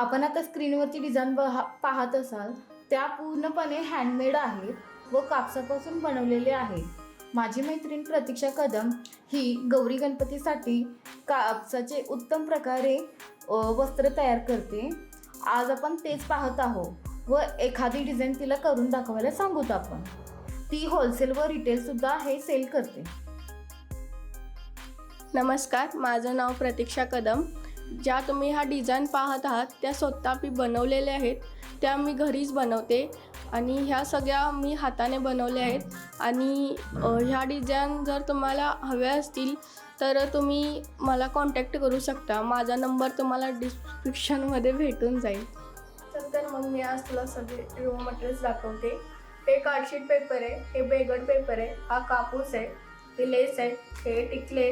आपण आता स्क्रीनवरची डिझाईन पाहत असाल त्या पूर्णपणे हँडमेड आहेत व कापसापासून बनवलेले आहेत. माझी मैत्रीण प्रतीक्षा कदम ही गौरी गणपतीसाठी कापसाचे उत्तम प्रकारे वस्त्र तयार करते. आज आपण तेच पाहत आहोत व एखादी डिझाईन तिला करून दाखवायला सांगूत आपण. ती होलसेल व रिटेलसुद्धा हे सेल करते. नमस्कार माझं नाव प्रतीक्षा कदम. ज्या तुम्ही हा डिझाईन पाहत आहात त्या स्वतः मी बनवलेल्या आहेत. त्या मी घरीच बनवते आणि ह्या सगळ्या मी हाताने बनवल्या आहेत. आणि ह्या डिझाईन जर तुम्हाला हव्या असतील तर तुम्ही मला कॉन्टॅक्ट करू शकता. माझा नंबर तुम्हाला डिस्क्रिप्शनमध्ये भेटून जाईल. तर मग मी आज तुला सगळे रॉ मटेरियल्स दाखवते. हे कार्डशीट पेपर आहे हे बेगड पेपर आहे हा कापूस आहे हे लेस आहे हे टिकले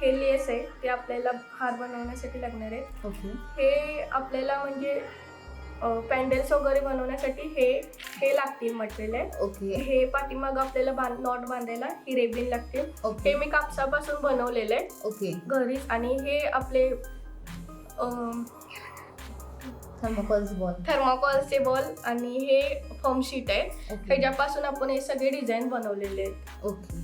हे लेस आहे ते आपल्याला हार बनवण्यासाठी लागणार आहे. ओके. हे आपल्याला म्हणजे पॅन्डल्स वगैरे बनवण्यासाठी हे हे लागतील मटेरियल ओके. हे पाठीमाग आपल्याला बांध नॉट बांधायला ही रेबिन लागते हे मी कापसापासून बनवलेलं आहे ओके. घरीच आणि हे आपले थर्मोकॉल्स बॉल. थर्माकॉलचे बॉल आणि हे फॉर्म शीट आहे. ओके. ह्याच्यापासून आपण हे सगळे डिझाईन बनवलेले आहेत. ओके.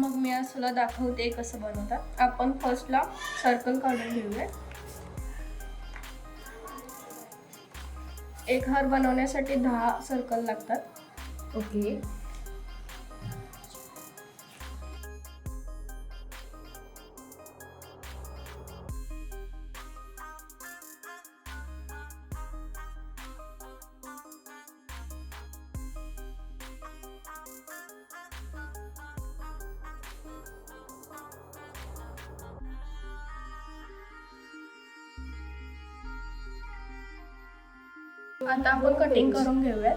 मग मी आज तुला दाखवते कसं बनवतात. आपण फर्स्टला सर्कल काढून घेऊया. एक हार बनवण्यासाठी दहा सर्कल लागतात. ओके. आता आपण कटिंग करून घेऊयात.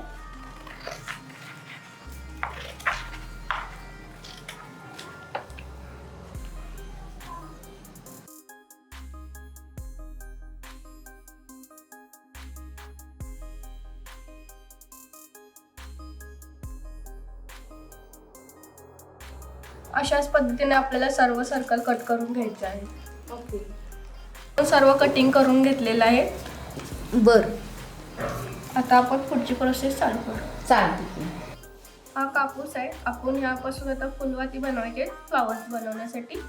अशाच पद्धतीने आपल्याला सर्व सर्कल कट करून घ्यायचे आहे ओके सर्व कटिंग करून घेतलेलं आहे. बर. आता आपण पुढची प्रोसेस चालू करू. चालते. हा कापूस आहे. आपण ह्यापासून आता फुलवाती बनवायचे फ्लावर्स बनवण्यासाठी.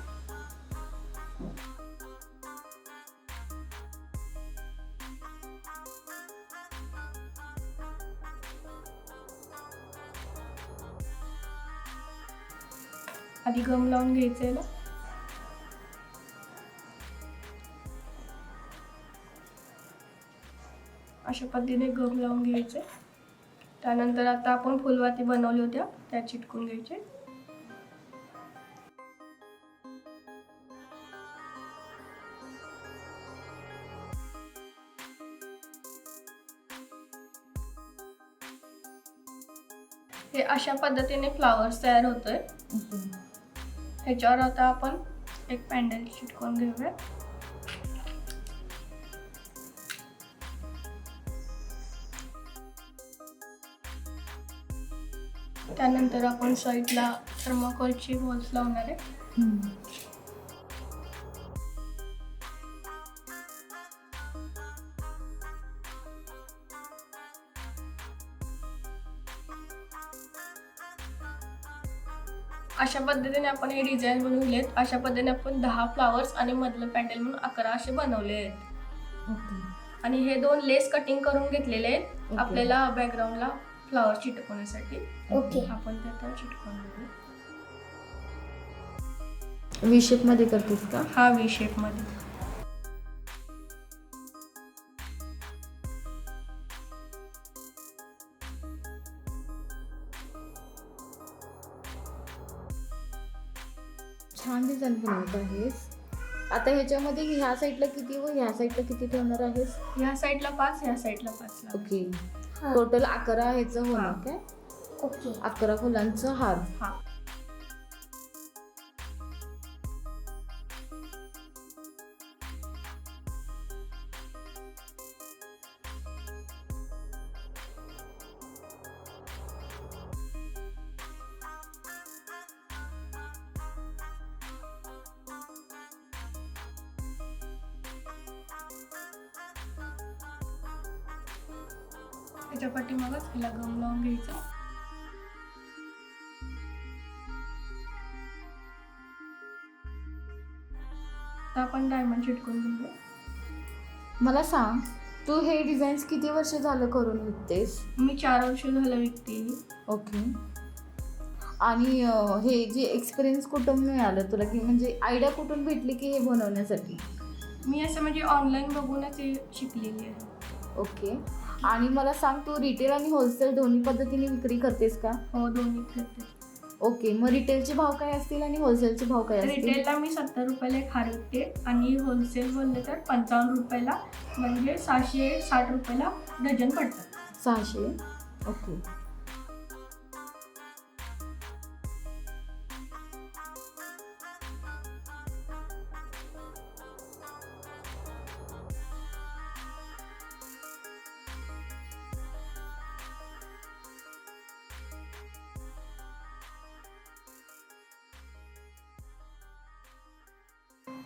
आधी गम लावून घ्यायचंय ना? अशा पद्धतीने गम लावून घ्यायचे. त्यानंतर आता आपण फुलवाती बनवल्या होत्या त्या चिटकून घ्यायचे. हे अशा पद्धतीने फ्लावर्स तयार होतोय. ह्याच्यावर आता आपण एक पॅन्डल चिटकवून घेऊया. त्यानंतर आपण साईडला थर्माकोलची वॉल्स लावणार आहे. अशा पद्धतीने आपण हे डिझाईन बनवलेत अशा पद्धतीने आपण दहा फ्लावर्स आणि मधलं पॅन्डल म्हणून अकरा असे बनवले आहेत ओके आणि हे दोन लेस कटिंग करून घेतलेले आहेत. आपल्याला बॅकग्राऊंडला फ्लावर चिटकवण्यासाठी. ओके. आपण ते आता चिटकवून घेऊ वी शेपमध्ये करतेस का? हा वी शेपमध्ये. छान डिझाईन बनवत आहेस. आता ह्याच्यामध्ये ह्या साईडला किती व ह्या साईडला किती ठेवणार आहेस? ह्या साईडला पाच ह्या साईडला पाच. लावा. ओके. टोटल अकरा ह्याचं होणार. काय? ओके. अकरा फुलांचं हार. त्याच्या पाठीमागच हिला गम लावून घ्यायचा. आता आपण डायमंड चिटकून घेऊया. मला सांग तू हे डिझाईन्स किती वर्ष झालं करून विकतेस? मी चार वर्ष झालं विकते ओके. आणि अं, हे जे एक्सपिरियन्स कुठून मिळालं तुला? की म्हणजे आयडिया कुठून भेटली की हे बनवण्यासाठी? मी असं म्हणजे ऑनलाईन बघूनच हे शिकलेली आहे. ओके. आणि मला सांग तू रिटेल आणि होलसेल दोन्ही पद्धतीने विक्री करतेस का? हो दोन्ही करते. ओके मग रिटेलचे भाव काय असतील आणि होलसेलचे भाव काय असतील? रिटेलला मी सत्तर रुपयाला एक हार विकते आणि होलसेल बोलले तर पंचावन्न रुपयाला म्हणजे सहाशे साठ रुपयाला डझन पडतात. सहाशे. ओके.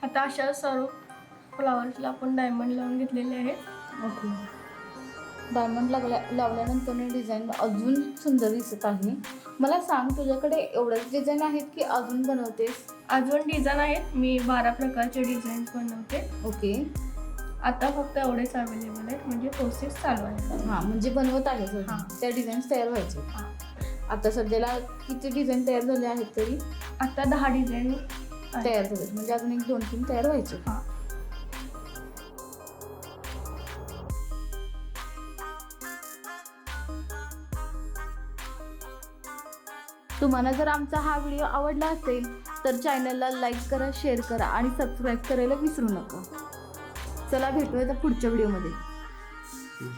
आता अशा सर्व फ्लावर्सला आपण डायमंड लावून घेतलेले आहेत ओके. डायमंड लागल्या लावल्यानंतर डिझाईन अजून सुंदर दिसत आहे. मला सांग तुझ्याकडे एवढ्याच डिझाईन आहेत की अजून बनवतेस? अजून डिझाईन आहेत. मी बारा प्रकारचे डिझाईन्स बनवते. ओके. आता फक्त एवढेच अवेलेबल आहेत. म्हणजे प्रोसेस चालू आहे. हां म्हणजे बनवत आहे सध्या. हां. त्या डिझाईन्स तयार व्हायचे. हां. आता सध्याला किती डिझाईन तयार झाले आहेत तरी? आता दहा डिझाईन तयार झाले म्हणजे अजून एक दोन तीन तयार व्हायचे. हां. तुम्हाला जर आमचा हा व्हिडिओ आवडला असेल तर चॅनलला लाईक करा शेअर करा आणि सबस्क्राईब करायला विसरू नका. चला भेटूया आता पुढच्या व्हिडिओमध्ये.